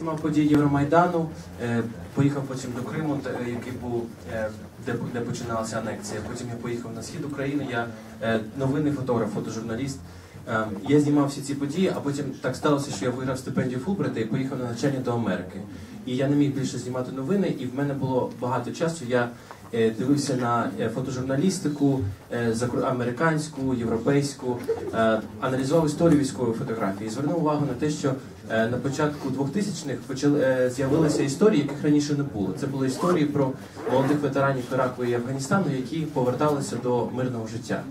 знімав події Євромайдану, е, поїхав потім до Криму, який був е, де, де починалася анексія. Потім я поїхав на схід України. Я е, новинний фотограф, фотожурналіст. Я знімав всі ці події, а потім так сталося, що я виграв стипендію Фулбрайта і поїхав на навчання до Америки. І я не міг більше знімати новини, і в мене було багато часу. Я дивився на е, фотожурналістику е, американську, європейську, е, аналізував історію військової фотографії. І звернув увагу на те, що е, на початку 2000-х почали е, з'явилися історії, яких раніше не було. Це були історії про молодих ветеранів Іраку і Афганістану, які поверталися до мирного життя,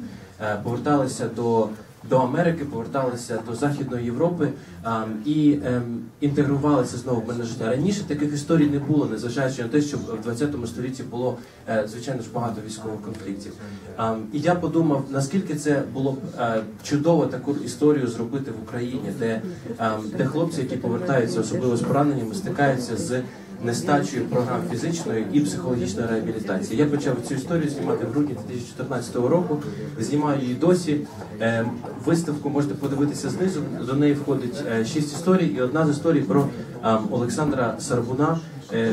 е, поверталися до. До Америки поверталися до Західної Європи ам, і ем, інтегрувалися знову в мирне життя. Раніше таких історій не було, незважаючи на те, що в 20 столітті було е, звичайно ж багато військових конфліктів. Ам, і я подумав, наскільки це було б е, чудово таку історію зробити в Україні, де, ем, де хлопці, які повертаються, особливо з пораненнями, стикаються з нестачею програм фізичної і психологічної реабілітації. Я почав цю історію знімати в грудні 2014 року. Знімаю її досі. Е, Виставку можете подивитися знизу. До неї входить е, шість історій, і одна з історій про ем, Олександра Сарбуна,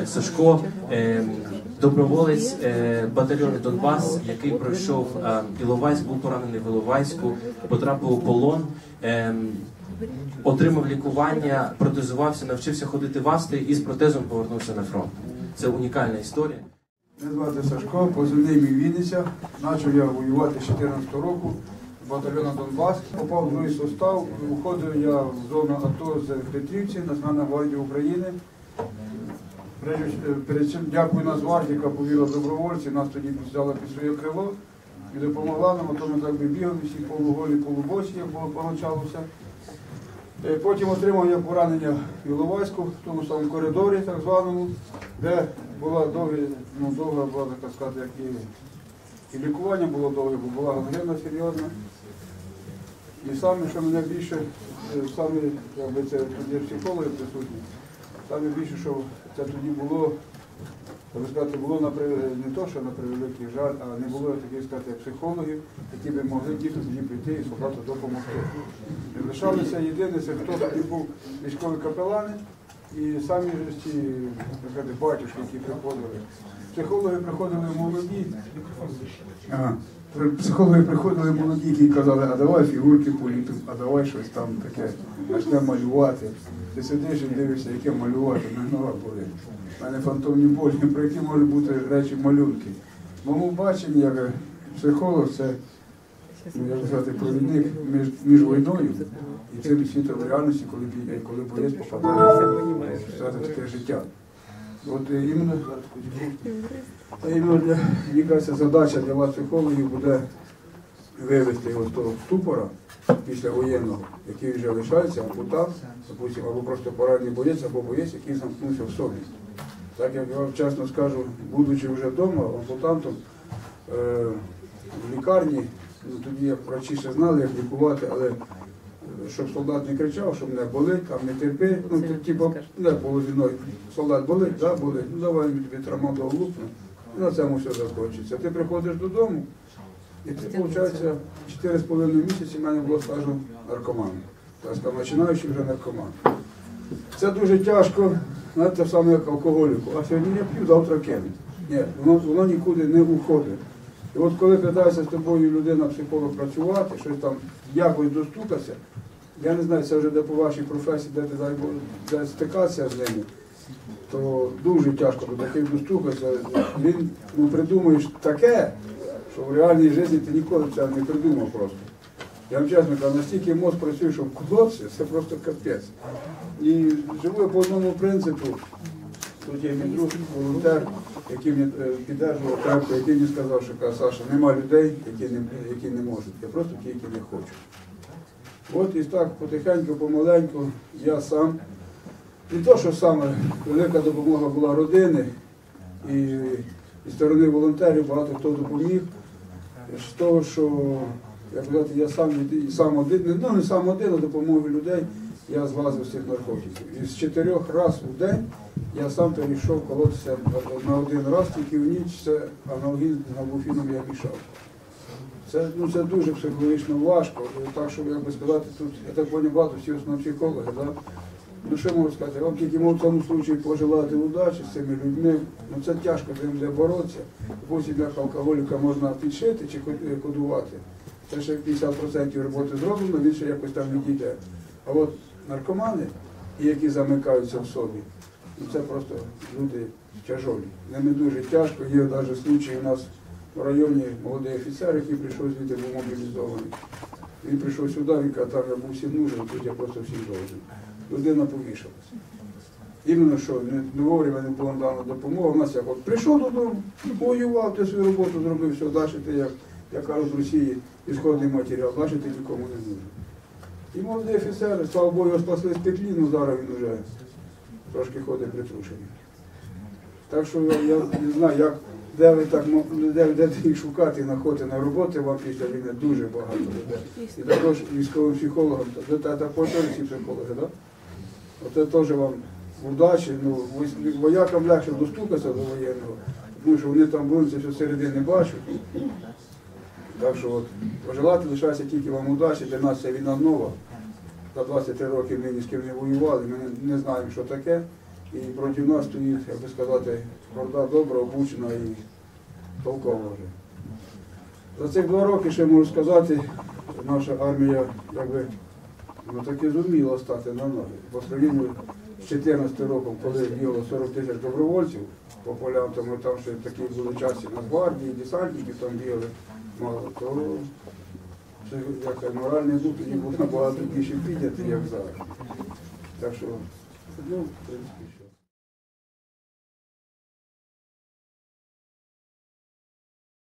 Сашко, е, доброволець е, батальйону Донбас, який пройшов е, Іловайськ, був поранений в Іловайську, потрапив у полон. е, Отримав лікування, протезувався, навчився ходити в Австрії і з протезом повернувся на фронт. Це унікальна історія. Мене звати Сашко, позивний мій Вінниця. Почав я воювати з 14 року з батальйону Донбас. Попав в другий состав. Уходив я в зону АТО з Петрівці, Національна гвардія України. Прежде- Перед цим дякую Нацгвардії, яка повіла добровольці, нас тоді взяла під своє крило і допомогла нам, а то ми так би бігали всі полуголі, полубосі, як було поначалося. Е, Потім отримав я поранення в Іловайську, в тому самому коридорі, так званому, де була довга, ну, довга була, так сказати, як і, і лікування було довге, бо була гангрена серйозна. І саме, що мене більше, е, саме, якби це психологи присутні, саме більше, що це тоді було, сказати, було на не то, що на превеликий жаль, а не було таких сказати, психологів, які би могли дійсно тоді прийти і собрати допомогти. Лишалися єдине, це хто тоді був військові капелани і самі ж ці батюшки, які приходили. Психологи приходили молоді. Ага. Психологи приходили молоді, які казали, а давай фігурки політимо, а давай щось там таке, почнемо малювати. Ти сидиш і дивишся, яке малювати, на нога болить. У мене фантомні болі, про які можуть бути речі малюнки. Моєму баченні, як психолог, це ну, як сказати, провідник між, між війною і цим світом реальності, коли, коли боєць попадає в таке життя. От е, іменно, іменно для, мені задача для вас, психологів, буде вивести його з того ступора після воєнного, який вже лишається, або там, допустим, або просто поранений боєць, або боєць, який замкнувся в собі. Так як я вам чесно скажу, будучи вже вдома, ампутантом, е, в лікарні, ну, тоді врачі ще знали, як лікувати, але е, щоб солдат не кричав, що мене болить, там не терпи, ну, ти, типу, не було війною. Солдат болить, да, болить, ну давай тобі трамадол лупну, і на цьому все закінчиться. Ти приходиш додому, і ти, виходить, 4,5 місяці в мене було стажу наркоманом. Тобто починаючи вже наркоман. Це дуже тяжко, знаєте, саме як алкоголіку. А сьогодні я п'ю, завтра кину. Ні, воно, воно нікуди не уходить. І от коли питається з тобою людина, психолог працювати, щось там якось достукатися, я не знаю, це вже де по вашій професії, де ти дай де стикатися з ними, то дуже тяжко до таких достукатися. Він ну, придумуєш таке, що в реальній житті ти ніколи це не придумав просто. Я вам чесно кажу, настільки мозк працює, що в хлопці це просто капець. І живу я по одному принципу. Тут є мій друг, волонтер, який мені е, піддержував трапку, який мені сказав, що каже, Саша, нема людей, які не, які не можуть. Я просто ті, які не хочуть. От і так потихеньку, помаленьку, я сам. І то, що саме велика допомога була родини і, і сторони волонтерів, багато хто допоміг. З того, що як сказати, я сам, сам один, ну не сам один, а допомогою людей я злазив з цих наркотиків. І з чотирьох разів в день я сам перейшов колотися на один раз, тільки в ніч це аналогічно з галбуфіном я мішав. Це, ну, це дуже психологічно важко. Так що, як би сказати, тут, я так поняв, багато всі основні психологи, да? Ну що можу сказати, вам тільки можу в цьому случаю пожелати удачі з цими людьми. Ну це тяжко з ним боротися. Потім як алкоголіка можна підшити чи кодувати. Це ще 50% роботи зроблено, він ще якось там відійде. А от наркомани, і які замикаються в собі, ну це просто люди тяжолі. З ними дуже тяжко. Є навіть случаї у нас в районі молодий офіцер, який прийшов звідти, був мобілізований. Він прийшов сюди, він каже, там я був всім нужен, тут я просто всім должен. Людина повішалася. Іменно що не, вовремя не була дана допомога. У нас як от прийшов додому, воював, ти свою роботу зробив, все, далі ти як, як кажуть в Росії, ісходний матеріал, далі ти нікому не нужен. І молодий офіцер, слава Богу, його спасли з петлі, ну зараз він вже трошки ходить притрушений. Так що я, не знаю, як, де ви так де, де їх шукати знаходити на роботи вам після війни дуже багато людей. І також військовим психологам, та, та, та всі психологи, так? Оце теж вам удачі, ну, воякам легше достукатися до воєнного, тому що вони там будуть все середини бачать. Так що от, пожелати лишається тільки вам удачі, для нас ця війна нова. За 23 роки ми ні з ким не воювали, ми не, знаємо, що таке. І проти нас стоїть, як би сказати, горда добра, обучена і толкова вже. За цих два роки ще можу сказати, наша армія якби ну, таки зуміла стати на ноги. По сравненню з 14 роком, коли бігало 40 тисяч добровольців по полям, тому там ще такі були часі Нацгвардії, десантників там бігали то це як моральний дух тоді був набагато більше підняти, як зараз. Так що, ну, в принципі.